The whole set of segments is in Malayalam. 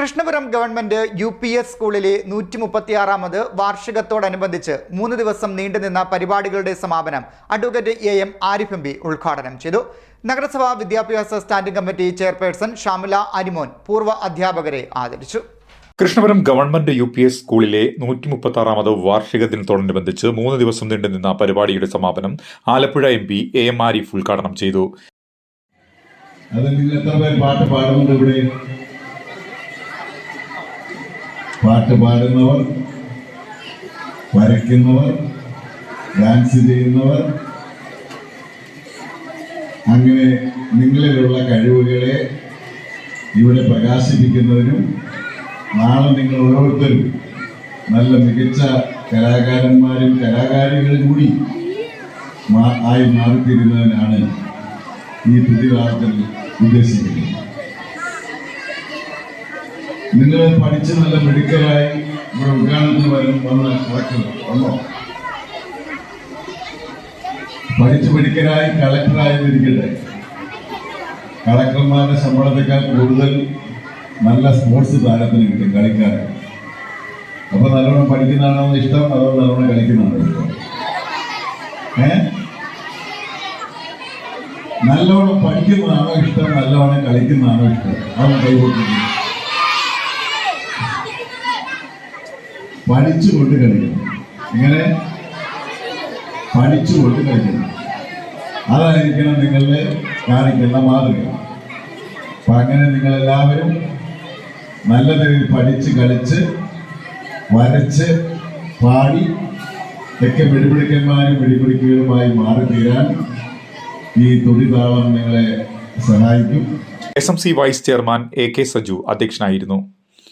Krishnapuram government U P S സ്കൂളിലെ നൂറ്റി മുപ്പത്തിയാറാമത് വാർഷികത്തോടനുബന്ധിച്ച് മൂന്ന് ദിവസം നീണ്ടുനിന്ന പരിപാടികളുടെ സമാപനം advocate A M Arif M P ഉദ്ഘാടനം ചെയ്തു. നഗരസഭാ വിദ്യാഭ്യാസ standing committee chairperson Shamila Arimon പൂർവ അധ്യാപകരെ ആദരിച്ചു. Krishnapuram government U P S സ്കൂളിലെ നൂറ്റി മുപ്പത്തി ആറാമത് വാർഷിക ദിനത്തോടനുബന്ധിച്ച് മൂന്ന് ദിവസം നീണ്ടുനിന്ന പരിപാടിയുടെ സമാപനം Alappuzha M P A M Arif ഉദ്ഘാടനം ചെയ്തു. അത് എത്ര പേർ പാട്ട് പാടുന്നുണ്ട് ഇവിടെ? പാട്ട് പാടുന്നവർ വരയ്ക്കുന്നവർ ഡാൻസ് ചെയ്യുന്നവർ. അങ്ങനെ നിങ്ങളിലുള്ള കഴിവുകളെ ഇവിടെ പ്രകാശിപ്പിക്കുന്നതിനും നാളെ നിങ്ങൾ ഓരോരുത്തരും നല്ല മികച്ച കലാകാരന്മാരും കലാകാരികളും കൂടി ആയി മാറിത്തീരുന്നതിനാണ് ഈ പ്രതിഭാഗത്തിൽ ഉദ്ദേശിക്കുന്നത്. നിങ്ങൾ പഠിച്ച് നല്ല മെഡിക്കലായി ഇവിടെ ഉദ്ഘാടനത്തിന് വരും വന്ന് കളക്ടർ വന്നോ? പഠിച്ച് മെഡിക്കലായി കളക്ടറായി ഇരിക്കട്ടെ കളക്ടർമാരുടെ ശമ്പളത്തെക്കാൾ കൂടുതൽ നല്ല സ്പോർട്സ് താരത്തിന് കിട്ടും കളിക്കാരൻ അപ്പൊ നല്ലോണം പഠിക്കുന്നതാണോ ഇഷ്ടം അതോ നല്ലോണം കളിക്കുന്നതാണോ ഇഷ്ടം? ഏ? നല്ലോണം പഠിക്കുന്നതാണോ ഇഷ്ടം? നല്ലോണം കളിക്കുന്നതാണോ ഇഷ്ടം? അതൊന്ന് കൈകൊടുക്കുന്നു പഠിച്ചുകൊണ്ട് കളിക്കണം. ഇങ്ങനെ പഠിച്ചുകൊണ്ട് കളിക്കണം. അതായിരിക്കണം നിങ്ങളുടെ കാണിക്കുന്ന മാതൃക. അപ്പൊ അങ്ങനെ നിങ്ങളെല്ലാവരും നല്ല നിലയിൽ പഠിച്ച് കളിച്ച് വരച്ച് പാടി ഒക്കെ വെടിപിടിക്കന്മാരും മാറി തീരാൻ ഈ തുടിതാളം നിങ്ങളെ സഹായിക്കും. S M C vice chairman A K Saju അധ്യക്ഷനായിരുന്നു.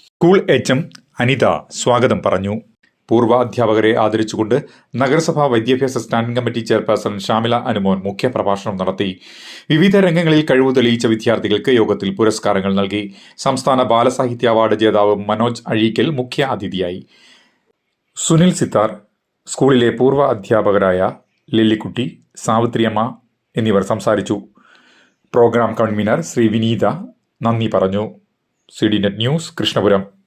സ്കൂൾ എച്ച് എം അനിത സ്വാഗതം പറഞ്ഞു. പൂർവ അധ്യാപകരെ ആദരിച്ചുകൊണ്ട് നഗരസഭാ വിദ്യാഭ്യാസ standing committee chairperson Shamila Anumon മുഖ്യപ്രഭാഷണം നടത്തി. വിവിധ രംഗങ്ങളിൽ കഴിവ് തെളിയിച്ച വിദ്യാർത്ഥികൾക്ക് യോഗത്തിൽ പുരസ്കാരങ്ങൾ നൽകി. സംസ്ഥാന ബാലസാഹിത്യ അവാർഡ് ജേതാവ് മനോജ് അഴീക്കൽ മുഖ്യ അതിഥിയായി. സുനിൽ സിത്താർ സ്കൂളിലെ പൂർവ അധ്യാപകരായ ലില്ലിക്കുട്ടി സാവിത്രിയമ്മ എന്നിവർ സംസാരിച്ചു. പ്രോഗ്രാം കൺവീനർ ശ്രീ വിനീത നന്ദി പറഞ്ഞു. C D net news Krishnapuram.